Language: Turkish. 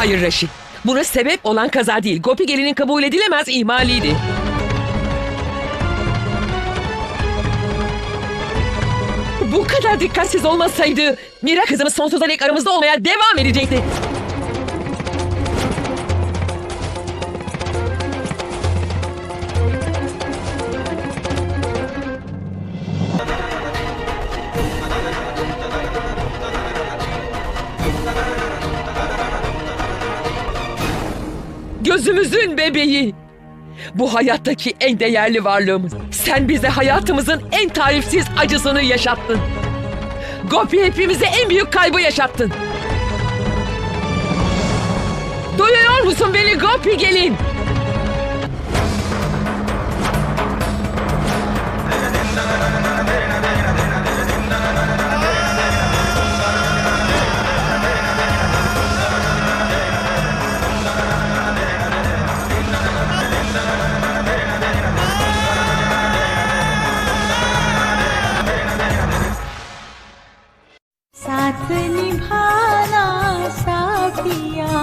Hayır Raşi. Buna sebep olan kaza değil. Gopi gelinin kabul edilemez ihmaliydi. Bu kadar dikkatsiz olmasaydı Mira kızımız sonsuza dek aramızda olmaya devam edecekti. Gözümüzün bebeği. Bu hayattaki en değerli varlığımız. Sen bize hayatımızın en tarifsiz acısını yaşattın. Gopi hepimize en büyük kaybı yaşattın. Duyuyor musun beni Gopi gelin? Nibhana Saathiya